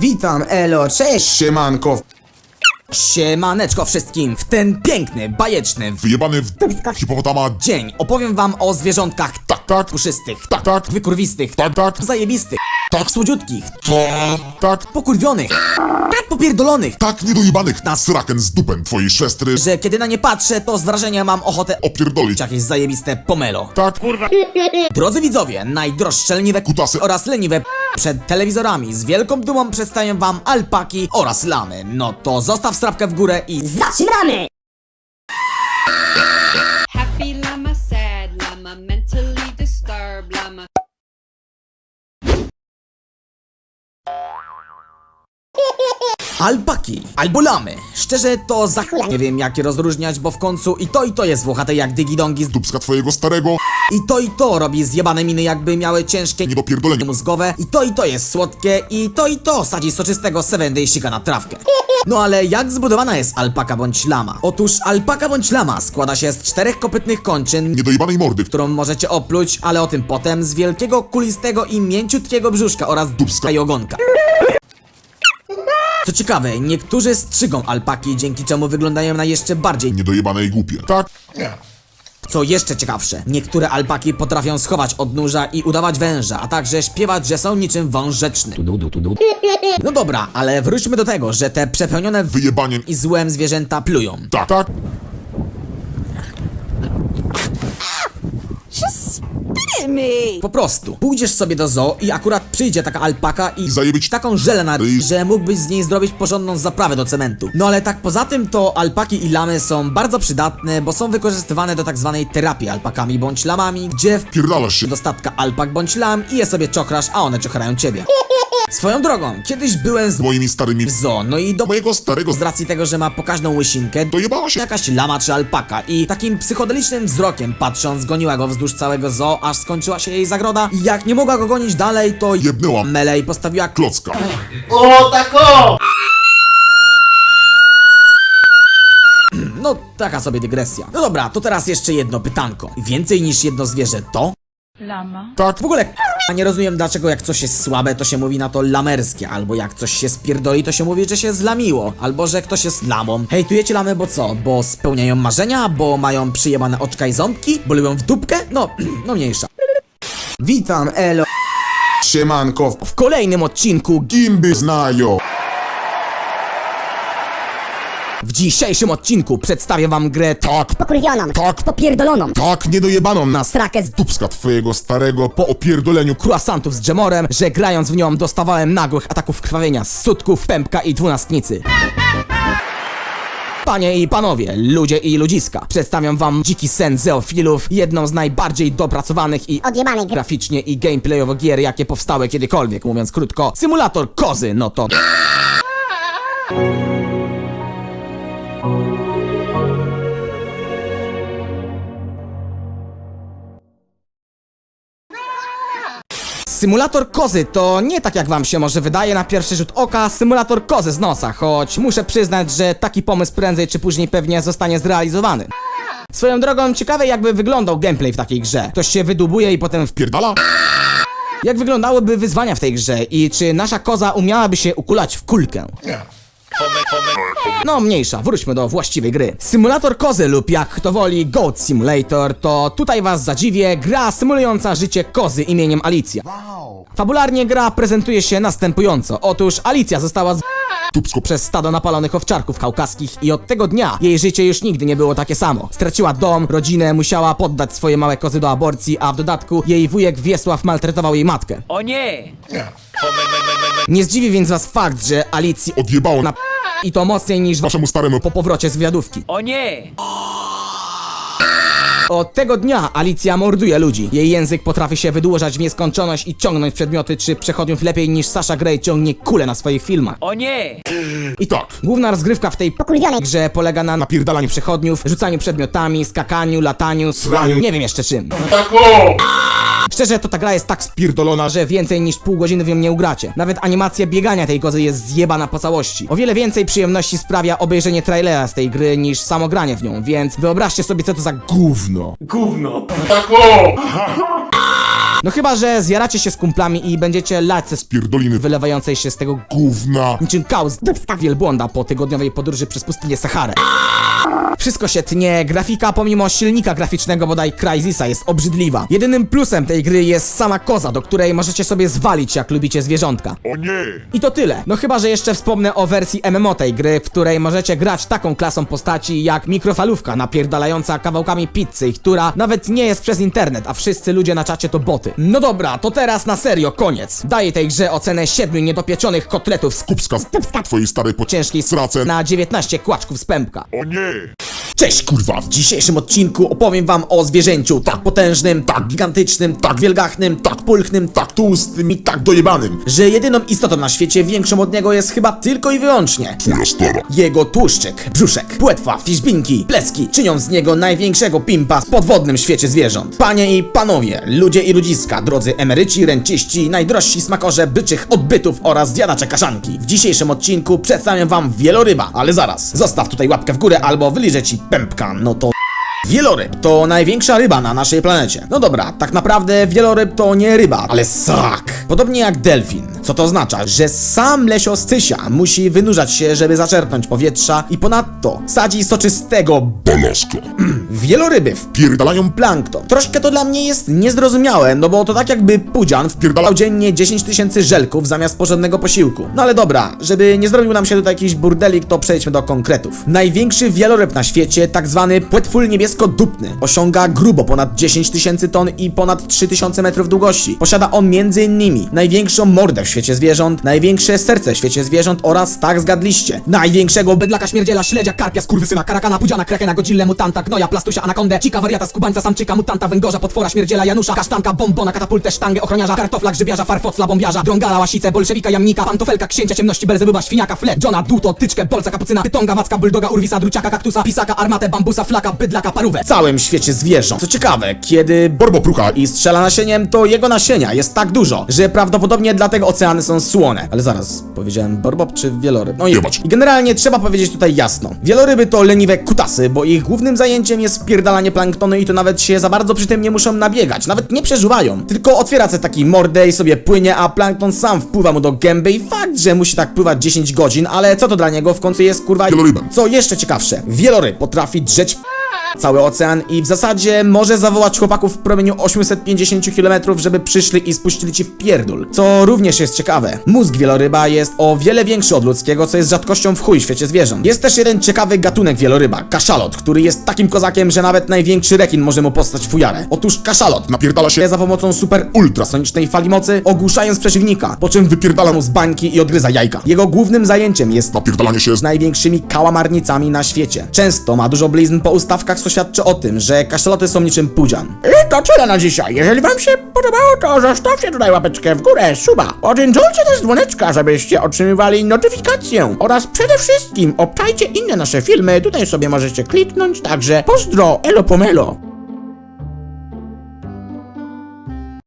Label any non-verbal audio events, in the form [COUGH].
Witam, elo, cześć! Siemanko, Siemaneczko wszystkim w ten piękny, bajeczny wyjebany w hipopotama. dzień opowiem wam o zwierzątkach Tak, tak, puszystych, tak, tak, wykurwistych, tak, tak, zajebistych, tak, słodziutkich, tak, pokurwionych, tak popierdolonych, tak, niedojebanych na sraken z dupem twojej szwestry. że kiedy na nie patrzę, to z wrażenia mam ochotę Opierdolić. jakieś zajebiste pomelo. Tak, Drodzy widzowie, najdroższe leniwe Kutasy. oraz leniwe przed telewizorami z wielką dumą przedstawiam wam alpaki oraz lamy. No to zostaw strapkę w górę i Zaczynamy! Alpaki albo lamy. Szczerze to za chuj nie wiem jak je rozróżniać, bo w końcu i to i to jest włochate jak digidongi dupska twojego starego. i to i to robi zjebane miny jakby miały ciężkie Niedopierdolenie. mózgowe i to i to jest słodkie i to i to sadzi soczystego seven ściga na trawkę. No ale jak zbudowana jest alpaka bądź lama? Otóż alpaka bądź lama składa się z czterech kopytnych kończyn, Niedojebanej mordy. którą możecie opluć, ale o tym potem, z wielkiego, kulistego i mięciutkiego brzuszka oraz dubska i ogonka. Co ciekawe, niektórzy strzygą alpaki, dzięki czemu wyglądają na jeszcze bardziej Niedojebane i głupie. Tak, co jeszcze ciekawsze, niektóre alpaki potrafią schować odnóża i udawać węża, a także śpiewać, że są niczym wąż rzeczny. No dobra, ale wróćmy do tego, że te przepełnione wyjebaniem. i złem zwierzęta plują. Tak, tak, Po prostu. Pójdziesz sobie do zoo i akurat przyjdzie taka alpaka i I zajebić taką żelę na ryj, ryj. że mógłbyś z niej zrobić porządną zaprawę do cementu. No ale tak poza tym to alpaki i lamy są bardzo przydatne, bo są wykorzystywane do tak zwanej terapii alpakami bądź lamami, gdzie w pierdalasz się. do statka alpak bądź lam i je sobie czokrasz, a one czokrają ciebie. Swoją drogą, kiedyś byłem z Moimi starymi w zoo, no i do mojego starego z racji tego, że ma pokaźną łysinkę, dojebała się. jakaś lama czy alpaka i takim psychodelicznym wzrokiem patrząc goniła go wzdłuż całego zoo, aż skończyła się jej zagroda i jak nie mogła go gonić dalej, to Jebnęła mele i postawiła klo... klocka. No, taka sobie dygresja. No dobra, to teraz jeszcze jedno pytanko. Więcej niż jedno zwierzę to? Tak, W ogóle k***a, nie rozumiem dlaczego jak coś jest słabe, to się mówi na to lamerskie, albo jak coś się spierdoli, to się mówi, że się zlamiło, albo że ktoś jest lamą. Hejtujecie lamy, bo co? Bo spełniają marzenia? Bo mają przyjebane oczka i ząbki? Bo lubią w dupkę? No, [CLEARS THROAT] no mniejsza. Witam, elo. siemanko, W kolejnym odcinku gimby znają. W dzisiejszym odcinku przedstawię wam grę Tak, Pokurwioną, tak, popierdoloną, tak, niedojebaną na Strakę z dupska twojego starego po opierdoleniu. croissantów z dżemorem, że grając w nią dostawałem nagłych ataków krwawienia z sutków, pępka i dwunastnicy. Panie i panowie, ludzie i ludziska, przedstawiam wam dziki sen zeofilów, jedną z najbardziej dopracowanych i odjebany gra. graficznie i gameplayowo gier, jakie powstały kiedykolwiek, mówiąc krótko. Symulator kozy, no to... Symulator kozy to nie tak jak wam się może wydaje na pierwszy rzut oka symulator kozy z nosa, choć muszę przyznać, że taki pomysł prędzej czy później pewnie zostanie zrealizowany. Swoją drogą ciekawe jakby wyglądał gameplay w takiej grze. Ktoś się wydubuje i potem w Pierdala? jak wyglądały wyzwania w tej grze i czy nasza koza umiałaby się ukulać w kulkę? No mniejsza, wróćmy do właściwej gry. Symulator kozy lub jak kto woli Goat Simulator to tutaj was zadziwię gra symulująca życie kozy imieniem Alicja. Fabularnie gra prezentuje się następująco. Otóż Alicja została z... Dupsko przez stado napalonych owczarków kaukaskich i od tego dnia jej życie już nigdy nie było takie samo. Straciła dom, rodzinę, musiała poddać swoje małe kozy do aborcji, a w dodatku jej wujek Wiesław maltretował jej matkę. O nie! Nie zdziwi więc was fakt, że Alicji odjebało na i to mocniej niż waszemu staremu po powrocie z wywiadówki. O nie! Od tego dnia Alicja morduje ludzi. Jej język potrafi się wydłużać w nieskończoność i ciągnąć przedmioty czy przechodniów lepiej niż Sasha Grey ciągnie kule na swoich filmach. O nie! I tak. Główna rozgrywka w tej Pokurwionej grze polega na napierdalaniu przechodniów, rzucaniu przedmiotami, skakaniu, lataniu, sraniu, nie wiem jeszcze czym. Szczerze to ta gra jest tak spierdolona, że więcej niż pół godziny w nią nie ugracie. Nawet animacja biegania tej kozy jest zjebana po całości. O wiele więcej przyjemności sprawia obejrzenie trailera z tej gry niż samo granie w nią, więc wyobraźcie sobie co to za gówno. No chyba, że zjaracie się z kumplami i będziecie lać ze Pierdoliny wylewającej się z tego gówna. niczym kał z dubska wielbłąda po tygodniowej podróży przez pustynię Saharę. Wszystko się tnie, grafika pomimo silnika graficznego bodaj Crysisa jest obrzydliwa. Jedynym plusem tej gry jest sama koza, do której możecie sobie zwalić jak lubicie zwierzątka. O nie! I to tyle. No chyba, że jeszcze wspomnę o wersji MMO tej gry, w której możecie grać taką klasą postaci jak mikrofalówka napierdalająca kawałkami pizzy, która nawet nie jest przez internet, a wszyscy ludzie na czacie to boty. No dobra, to teraz na serio, koniec. Daję tej grze ocenę 7 niedopieczonych kotletów z Kupska z twojej starej po ciężkiej srace. na 19 kłaczków z pępka. O nie! Cześć kurwa! W dzisiejszym odcinku opowiem wam o zwierzęciu tak potężnym, tak gigantycznym, tak wielgachnym, tak pulchnym, tak tłustym i tak dojebanym, że jedyną istotą na świecie większą od niego jest chyba tylko i wyłącznie Twoja stara. jego tłuszczyk, brzuszek, płetwa, fiszbinki, pleski czynią z niego największego pimpa w podwodnym świecie zwierząt. Panie i panowie, ludzie i ludziska, drodzy emeryci, renciści, najdrożsi smakorze byczych odbytów oraz zjadacze kaszanki. W dzisiejszym odcinku przedstawiam wam wieloryba, ale zaraz, zostaw tutaj łapkę w górę albo wyliżę ci pępka, no to... Wieloryb to największa ryba na naszej planecie. No dobra, tak naprawdę wieloryb to nie ryba, ale ssak. Podobnie jak delfin. Co to oznacza? Że sam lesio stysia musi wynurzać się, żeby zaczerpnąć powietrza i ponadto sadzi soczystego Balaska. [CLEARS THROAT] wieloryby w Pierdalają plankton. Troszkę to dla mnie jest niezrozumiałe, no bo to tak jakby pudzian wpierdalał dziennie 10 tysięcy żelków zamiast porządnego posiłku. No ale dobra, żeby nie zrobił nam się tutaj jakiś burdelik, to przejdźmy do konkretów. Największy wieloryb na świecie, tak zwany płetwul niebiesko-dupny, osiąga grubo ponad 10 tysięcy ton i ponad 3000 metrów długości. Posiada on m.in. największą mordę w świecie zwierząt, największe serce w świecie zwierząt oraz, tak zgadliście, największego bydlaka śmierdziela, śledzia, karpia, skurwysyna, karakana, pudziana, krakena, godzillę, mutanta, gnoja, plastusia, anakondę, cika, wariata, skubańca, samczyka, mutanta, węgorza, potwora, śmierdziela, janusza, kasztanka, bombona, katapultę, sztangę, ochroniarza, kartofla, grzybiarza, farfocla, bombiarza, drągala, łasicę, bolszewika, jamnika, pantofelka, księcia ciemności, belzebuba, świniaka, flet, Johna, duto, tyczkę, polca, kapucyna, pytonga, wacka, buldoga, urwisa, druciaka, kaktusa, pisaka, armatę, bambusa, flaka, bydlaka, parówę. W całym świecie zwierząt. Co ciekawe, kiedy borboprucha i strzela nasieniem, to jego nasienia jest tak dużo, że prawdopodobnie dlatego oceany są słone. Ale zaraz, powiedziałem borbob czy wieloryb? No i, Jebać. i generalnie trzeba powiedzieć tutaj jasno. Wieloryby to leniwe kutasy, bo ich głównym zajęciem jest spierdalanie planktonu i to nawet się za bardzo przy tym nie muszą nabiegać, nawet nie przeżuwają. Tylko otwiera sobie taki mordę i sobie płynie, a plankton sam wpływa mu do gęby i fakt, że musi tak pływać 10 godzin, ale co to dla niego w końcu jest kurwa... Wielorybem. Co jeszcze ciekawsze, wieloryb potrafi drzeć cały ocean i w zasadzie może zawołać chłopaków w promieniu 850 km, żeby przyszli i spuścili ci w pierdul. Co również jest ciekawe. Mózg wieloryba jest o wiele większy od ludzkiego, co jest rzadkością w chuj w świecie zwierząt. Jest też jeden ciekawy gatunek wieloryba, kaszalot, który jest takim kozakiem, że nawet największy rekin może mu postać fujarę. Otóż kaszalot napierdala się za pomocą super ultrasonicznej fali mocy, ogłuszając przeciwnika, po czym wypierdala mu z bańki i odgryza jajka. Jego głównym zajęciem jest napierdalanie się z największymi kałamarnicami na świecie. Często ma dużo blizn po ustawkach, co świadczy o tym, że kaszaloty są niczym pudzian. I to tyle na dzisiaj. Jeżeli wam się podobało, to zostawcie tutaj łapeczkę w górę, suba. Odjęcie też dzwoneczka, żebyście otrzymywali notyfikację. Oraz przede wszystkim obczajcie inne nasze filmy. Tutaj sobie możecie kliknąć, także pozdro, elo pomelo.